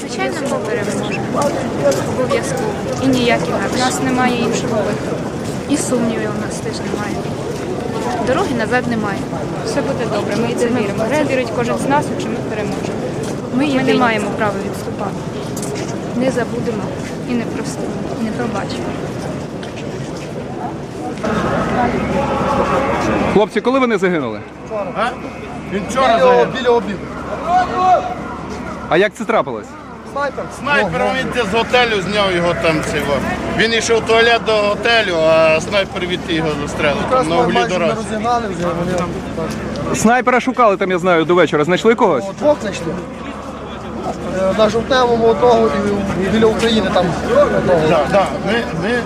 Звичайно, ми переможемо. Обов'язково. І ніяк інакше. У нас немає іншого виходу. І сумнівів у нас теж немає. Дороги назад немає. Все буде добре, ми це віримо. Це вірить кожен з нас, що ми переможемо. Ми, не маємо права відступати. Не забудемо і не простимо, і не пробачимо. Хлопці, коли вони загинули? Він вчора загинув. Біля обіду. А як це трапилось? Снайпер. Снайпер він з готелю зняв його там цього. Він йшов в туалет до готелю, а снайпер від його застрелив там на углі дорозі. розігнали вже, вони там Снайпера шукали там, я знаю, до вечора. Знайшли когось? двох знайшли. Е, На жовтневому одного і біля України там одного. Да, да. Ми, ми е,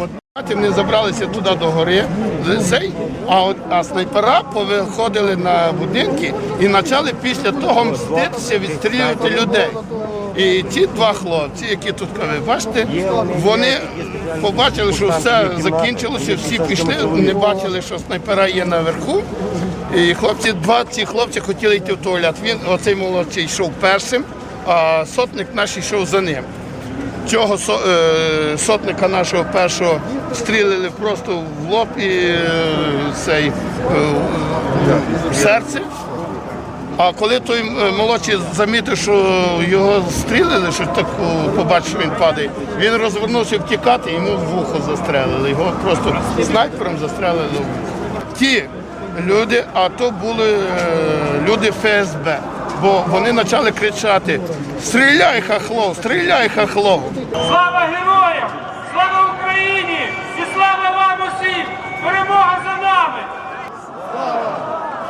от, вони забралися туди до гори, з- цей, а, от, а снайпера повиходили на будинки і почали після того мститися, відстрілювати людей. І ті два хлопці, які тут ви бачите, вони побачили, що все закінчилося, всі пішли, не бачили, що снайпера є наверху. І хлопці, два ці хлопці хотіли йти в туалет. Він, оцей молодший, йшов першим, а сотник наш йшов за ним. Цього е, сотника нашого першого стрілили просто в лоб і е, цей, е, в серце. А коли той е, молодший замітив, що його стрілили, що так побачив, що він падає, він розвернувся втікати, йому в вухо застрелили. Його просто снайпером застрелили в вухо. Ті люди, а то були е, люди ФСБ. Бо вони почали кричати: Стріляй, хахлов, стріляй, хахлов. Слава героям! Слава Україні! І слава вам усім! Перемога за нами!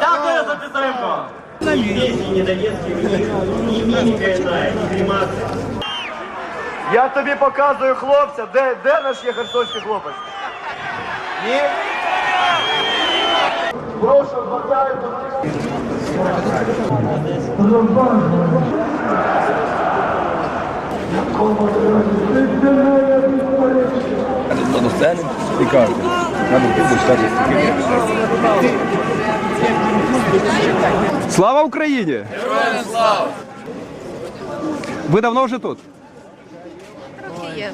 Дякую за підтримку! Я тобі показую хлопця, де, де наш є херсонський хлопець? Ні? Прошу, них. до сцени і кажуть, Слава Україні! Героям слава! Ви давно вже тут? Трохи Є.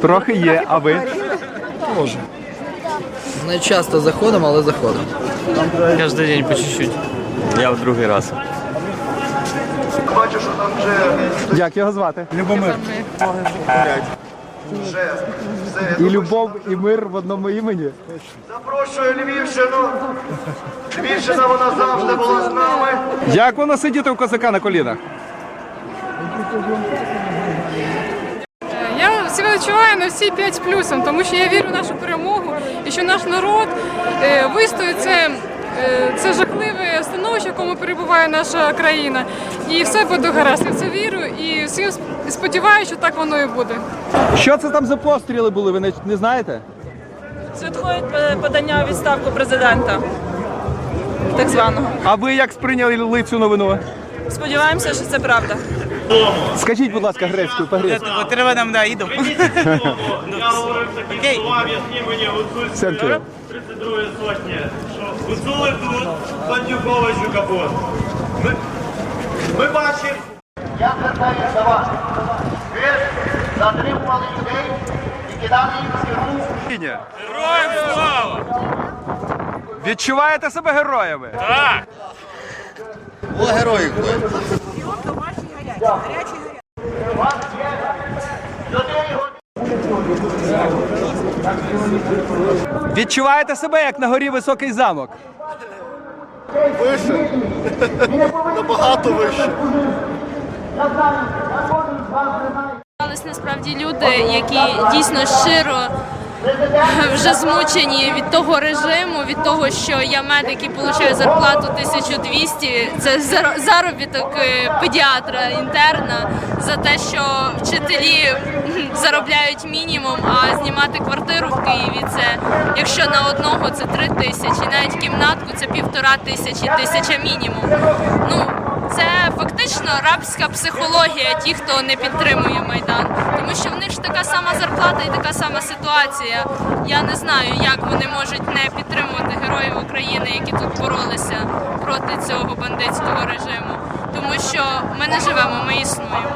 Трохи є, а ви? Не часто заходимо, але заходимо. Каждый день по чуть-чуть. Я в другий раз. Бачу, що там вже Як його звати? Любомир. Жест. Все, І любов, і мир в одному імені. запрошую Львівщину. Львівщина, вона завжди була з нами. Як воно сидіти у козака на колінах? Я себе відчуваю на всі 5 з плюсом, тому що я вірю в нашу перемогу і що наш народ е, вистоїть це, е, це жахливе становище, в якому перебуває наша країна. І все буде гаразд. Я в це вірю і всім сподіваюся, що так воно і буде. Що це там за постріли були? Ви не, не знаєте? Це відходить подання у відставку президента, так званого. А ви як сприйняли цю новину? Сподіваємося, що це правда. Скажіть, будь ласка, грецькою по-грецьку. Треба нам да, іду. Мені гуцульські 32 сотні, що гуцули тут, бандюкович у капот. Ми, ми бачимо, Я звертаюся до вас. Ви затримували людей і кидали їх в тюрму. героям слава! Відчуваєте себе героями? Так! Була героїв. Людей його Відчуваєте себе як на горі високий замок? Вище. Набагато вище. Але насправді люди, які дійсно щиро вже змучені від того режиму, від того, що я медик і отримую зарплату 1200, це заробіток е, педіатра, інтерна, за те, що вчителі заробляють мінімум, а знімати квартиру в Києві це, якщо на одного це 3 тисячі, навіть кімнатку це півтора тисячі, тисяча мінімум. Ну, це фактично рабська психологія, ті, хто не підтримує майдан, тому що в них ж така сама зарплата і така сама ситуація. Я не знаю, як вони можуть не підтримувати героїв України, які тут боролися проти цього бандитського режиму. Тому що ми не живемо, ми існуємо.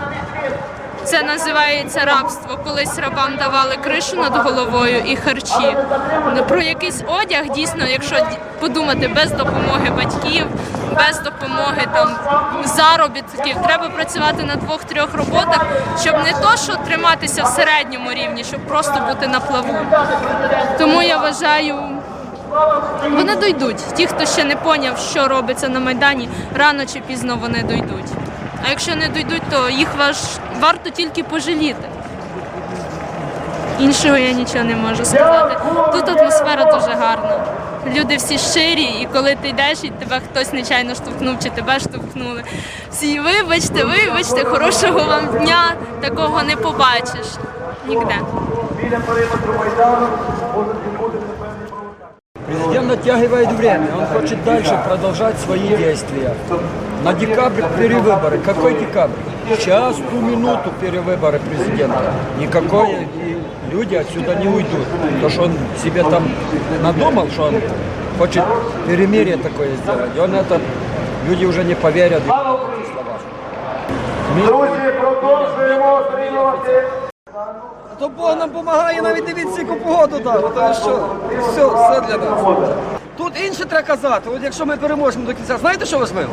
Це називається рабство. Колись рабам давали кришу над головою і харчі. Про якийсь одяг дійсно, якщо подумати, без допомоги батьків, без допомоги там заробітків, треба працювати на двох-трьох роботах, щоб не то, що триматися в середньому рівні, щоб просто бути на плаву. Тому я вважаю. Вони дойдуть. Ті, хто ще не поняв, що робиться на Майдані, рано чи пізно вони дойдуть. А якщо не дойдуть, то їх ваш варто тільки пожаліти. Іншого я нічого не можу сказати. Тут атмосфера дуже гарна. Люди всі щирі, і коли ти йдеш, і тебе хтось нечайно штовхнув, чи тебе штовхнули. Всі вибачте, вибачте, хорошого вам дня, такого не побачиш ніде. Президент оттягивает время, он хочет дальше продолжать свои действия. На декабрь перевыборы. Какой декабрь? Сейчас, ту минуту перевыборы президента. Никакой люди отсюда не уйдут. То, что он себе там надумал, что он хочет перемирие такое сделать. И он это, люди уже не поверят. Друзі, продовжуємо отримувати. То Бог нам допомагає навіть дивіться, яку погоду дав. Ото що? Все, все для нас. Тут інше треба казати. От якщо ми переможемо до кінця, знаєте, що важливо?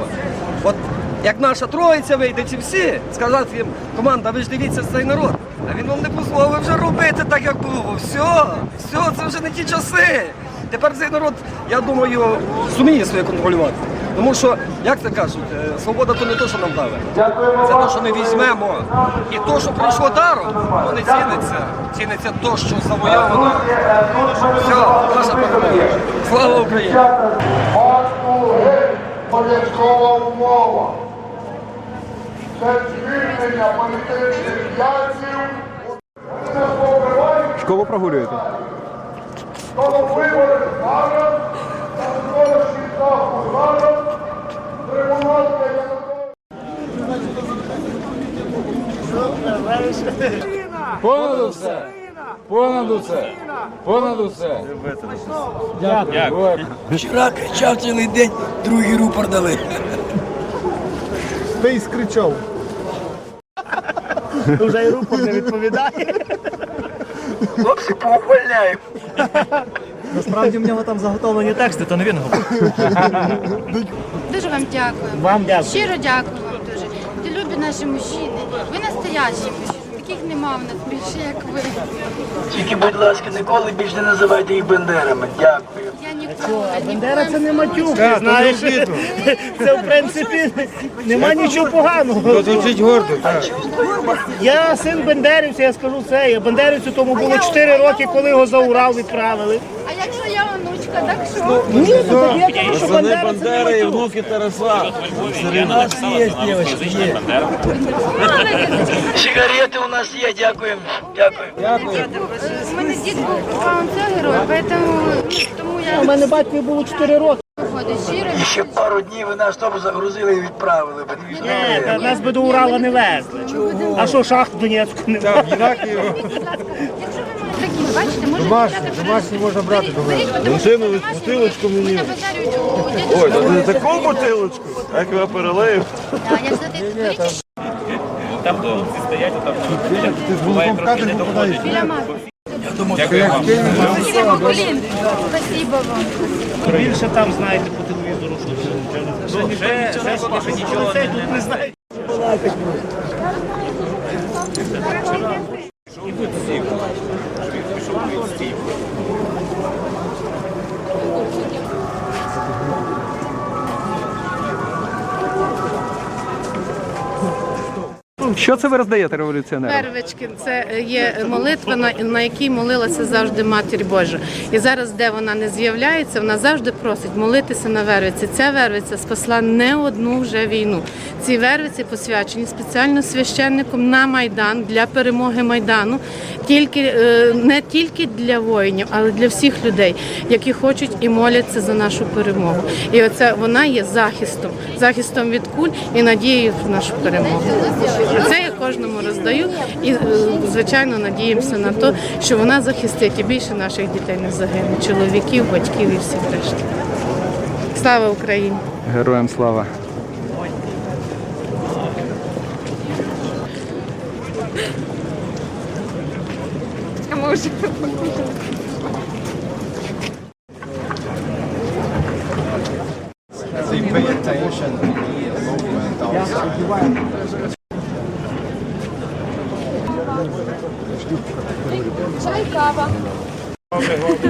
От як наша троїця вийде, ці всі, сказати їм, команда, ви ж дивіться цей народ. А він вам не дозволив вже робити так, як було. Все, все, це вже не ті часи. Тепер цей народ, я думаю, зуміє своє контролювати. Тому що, як це кажуть, е, свобода то не те, що нам дали. Це те, що ми візьмемо. І те, що прийшло даром, воно не ціниться. Ціниться те, що завойовано. Все, наша перемога. Слава Україні! Обов'язкова умова. Це звільнення політичних в'язнів. Школу прогулюєте? Тому вибори зараз, захід зараз. Понад усе! Понад усе! Понад усе! Вчора кричав цілий день, другий рупор дали. Ти скричав. Вже і рупор не відповідає. Хлопці, поухваляємо. Насправді в нього там заготовлені тексти, то не він говорить. Дуже вам дякую. Вам дякую. Щиро дякую вам дуже. Ті любі наші мужчини. Ви настоящі мужчини. Таких нема в нас більше, як ви. Тільки, будь ласка, ніколи більше не називайте їх бендерами. Дякую. Я ніколи, Бендера це не матюк, ти знаєш. Це в принципі нема нічого поганого. Звучить гордо, так. Я син бендерівця, я скажу це. Я бендерівцю тому було 4 роки, коли його за Урал відправили. А якщо так що? Ні, ну так я кажу, що Бандера не матюк. внуки Тараса. У нас є, дівчатки, є. Сигарети у нас є, дякуємо. Дякую. У мене дід був поэтому, ну, тому я У мене батькові було 4 роки. виходить щиро. І ще пару днів ви на автобус загрузили і відправили. б. Ні, та нас би до Урала не везли. А що шахт в Донецьку не такі, бачите, можете домашні, домашні можна брати до мене. Машину, бутилочку мені. Ой, Не таку бутилочку, як. Я за те Там то стоять, там буває трохи не доходить. біля мати. Дякую вам. Спасибо, Блін. Спасибо вам. більше там знаєте по телевізору, що це. Вже, нічого не... тут Що це ви роздаєте революціонерам? Первички це є молитва, на, якій молилася завжди Матір Божа. І зараз, де вона не з'являється, вона завжди просить молитися на вервиці. Ця вервиця спасла не одну вже війну. Ці вервиці посвячені спеціально священником на Майдан для перемоги Майдану, тільки е, не тільки для воїнів, але для всіх людей, які хочуть і моляться за нашу перемогу. І оце вона є захистом, захистом від куль і надією в нашу перемогу. Це я кожному роздаю і е, звичайно надіємося на те, що вона захистить і більше наших дітей не загине, чоловіків, батьків і всіх решти. Слава Україні! Героям слава. Чай, кава.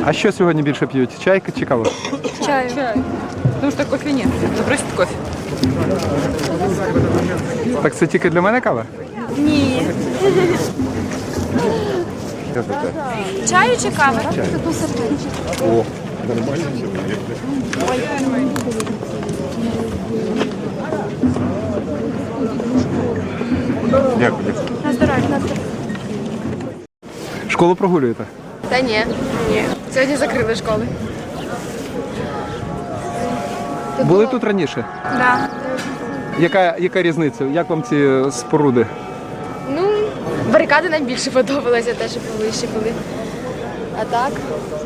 А що сьогодні більше п'ють? Чай чи каву? Чаю. Потому что кофе нет. Забросить кофе. Так це тільки для мене кава? Ні. Чаю чи кави? О. Дякую. На здоров'я. На здоров'я. Школу прогулюєте? Та ні. Ні. Сьогодні закрили школи. Були тут раніше? Да. Яка, яка різниця? Як вам ці споруди? Ну, барикади нам більше подобалися, те, що повище були. А так?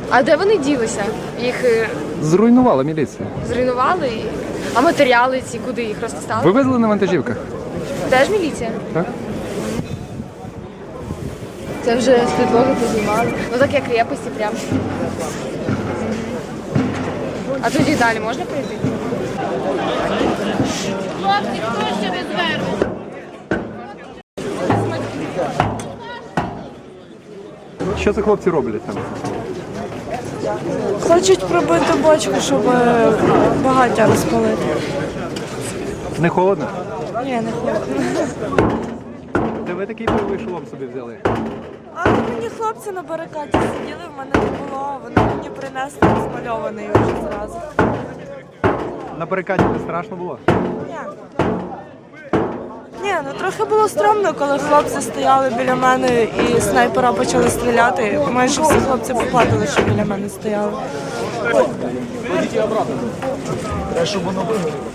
А де вони ділися? Їх е, Зруйнувала міліція. зруйнували? А матеріали ці куди їх розтостали? Вивезли на вантажівках? Теж міліція? Так. Це вже з підлоги познімали. Ну так як крепості прям. А тоді далі можна прийти? Хлопці, хто ще не зверху? Що це хлопці роблять там? Хочуть пробити бочку, щоб е, багаття розпалити. Не холодно? Ні, не холодно. Де ви такий бойовий шолом собі взяли? А мені хлопці на барикаді сиділи, в мене не було. Вони мені принесли розмальований вже зразу. На барикаді не страшно було? Ні. Ні, ну трохи було стрьомно, коли хлопці стояли біля мене і снайпера почали стріляти. Майже всі хлопці поплатили, що біля мене стояли. Те, щоб воно вигоріло.